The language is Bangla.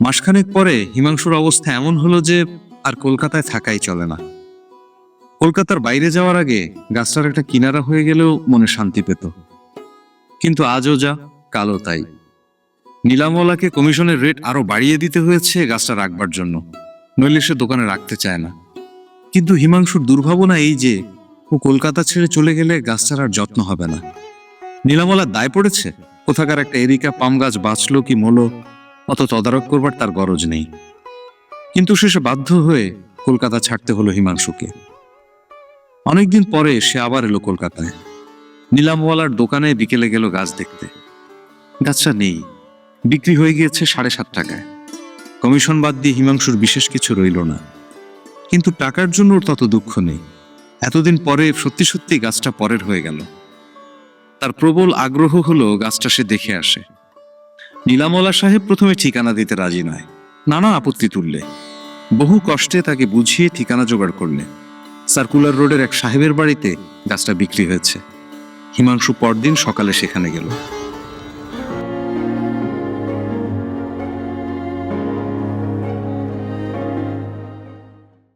মাসখানেক পরে হিমাংশুর অবস্থা এমন হলো যে আর কলকাতায় থাকাই চলে না। কলকাতার বাইরে যাওয়ার আগে গাছটার একটা কিনারা হয়ে গেলেও মনে শান্তি পেত। কিন্তু আজও যা কালো তাই। নীলামওয়ালাকে কমিশনের রেট আরও বাড়িয়ে দিতে হয়েছে গাছটা রাখবার জন্য। নইলে সে দোকানে রাখতে চায় না। কিন্তু হিমাংশুর দুর্ভাবনা এই যে, ও কলকাতা ছেড়ে চলে গেলে গাছটার আর যত্ন হবে না। নীলামলার দায় পড়েছে? কোথাকার একটা এরিকা পাম গাছ বাঁচলো কি মলো অত তদারক করবার তার গরজ নেই। কিন্তু শেষে বাধ্য হয়ে কলকাতা ছাড়তে হলো হিমাংশুকে। অনেকদিন পরে সে আবার এলো কলকাতায়। নীলামওয়ালার দোকানে বিকেলে গেল গাছ দেখতে। গাছটা নেই। বিক্রি হয়ে গিয়েছে সাড়ে সাত টাকায়। কমিশন বাদ দিয়ে হিমাংশুর বিশেষ কিছু রইল না। কিন্তু টাকার জন্য ওর তত দুঃখ নেই। এতদিন পরে সত্যি সত্যি গাছটা পরের হয়ে গেল। তার প্রবল আগ্রহ হলো গাছটা সে দেখে আসে। নীলামলা সাহেব প্রথমে ঠিকানা দিতে রাজি নয়। নানা আপত্তি তুললে। বহু কষ্টে তাকে বুঝিয়ে ঠিকানা জোগাড় করলে। সার্কুলার রোডের এক সাহেবের বাড়িতে গাছটা বিক্রি হয়েছে। হিমাংশু পরদিন সকালে সেখানে গেল।